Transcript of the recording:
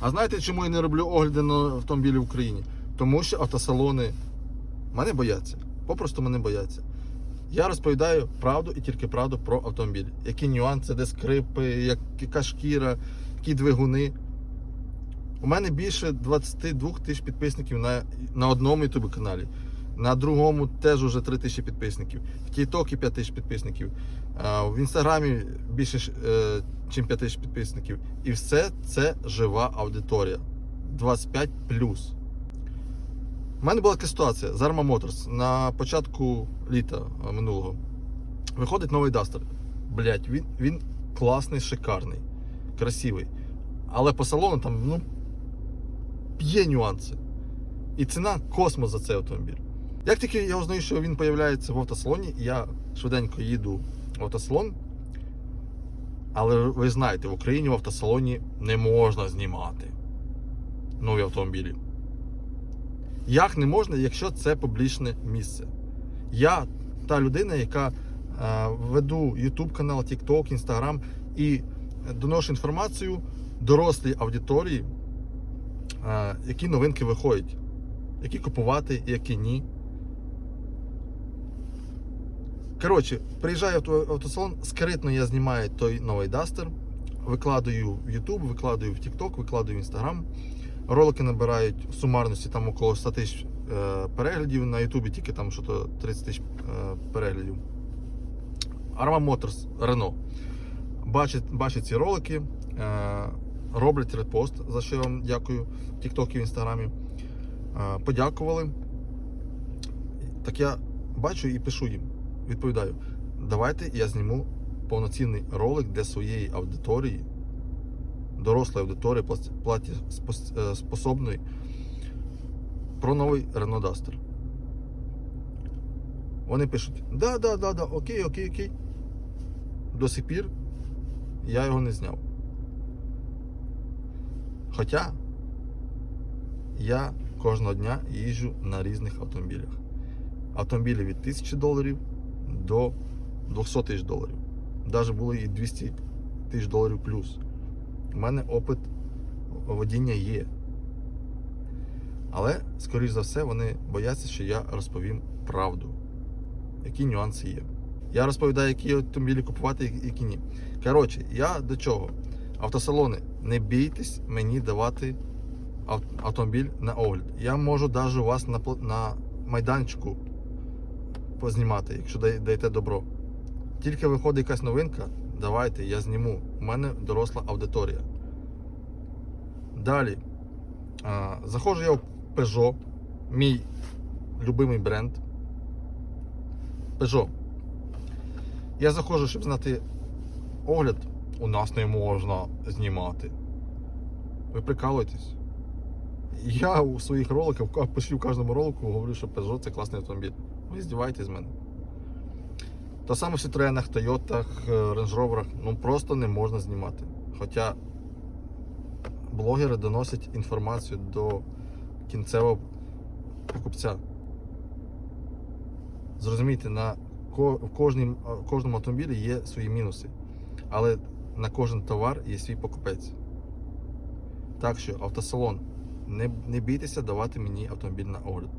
А знаєте, чому я не роблю огляди на автомобілі в Україні? Тому що автосалони мене бояться. Попросту мене бояться. Я розповідаю правду і тільки правду про автомобіль. Які нюанси, де скрипи, яка шкіра, які двигуни. У мене більше 22 тисяч підписників на, на одному ютубі каналі. На другому теж уже 3 тисячі підписників. В Тіктокі 5 тисяч підписників. В інстаграмі більше е, ніж 5 тисяч підписників. І все це жива аудиторія. 25 У мене була така ситуація з Arma Motors на початку літа е, минулого. Виходить новий Duster. Блять, він, він класний, шикарний, красивий. Але по салону там, ну, є нюанси. І ціна космос за цей автомобіль. Як тільки я узнаю, що він з'являється в автосалоні, я швиденько їду в автосалон. Але ви знаєте, в Україні в автосалоні не можна знімати нові автомобілі. Як не можна, якщо це публічне місце? Я та людина, яка е, веду YouTube канал, TikTok, Instagram і доношу інформацію дорослій аудиторії, е, які новинки виходять, які купувати, які ні. Коротше, приїжджаю в автосалон, скритно я знімаю той новий Duster, викладаю в YouTube, викладаю в TikTok, викладаю в Instagram. Ролики набирають в сумарності там около 100 тисяч е, переглядів, на YouTube тільки там що то 30 тисяч е, переглядів. Arma Motors, Renault. Бачать, бачать ці ролики, е, роблять репост, за що я вам дякую в TikTok і в Instagram. Е, подякували. Так я бачу і пишу їм, відповідаю. Давайте я зніму повноцінний ролик для своєї аудиторії, дорослої аудиторії, платі- е, способної, про новий Renault Duster. Вони пишуть: да, да, да, да, окей, окей, окей. До сих пір я його не зняв. Хоча я кожного дня їжджу на різних автомобілях. Автомобілі від 1000 доларів до 200 тисяч доларів. Навіть було і 200 тисяч доларів плюс. У мене опит водіння є. Але, скоріш за все, вони бояться, що я розповім правду. Які нюанси є. Я розповідаю, які автомобілі купувати, які ні. Коротше, я до чого? Автосалони, не бійтесь мені давати автомобіль на огляд. Я можу навіть у вас на, на майданчику познімати, якщо дай- даєте добро. Тільки виходить якась новинка, давайте, я зніму. У мене доросла аудиторія. Далі. Заходжу я в Peugeot, мій любимий бренд. Peugeot. Я заходжу, щоб знати огляд. У нас не можна знімати. Ви прикалуєтесь? Я у своїх роликах, почти в кожному ролику говорю, що Peugeot це класний автомобіль. Ви здіваєтесь з мене. То саме в Citroenах, Toyota, Range Rover, ну просто не можна знімати. Хоча блогери доносять інформацію до кінцевого покупця. Зрозумійте, на ко- в кожному автомобілі є свої мінуси. Але на кожен товар є свій покупець. Так що автосалон, не, не бійтеся давати мені автомобіль на огляд.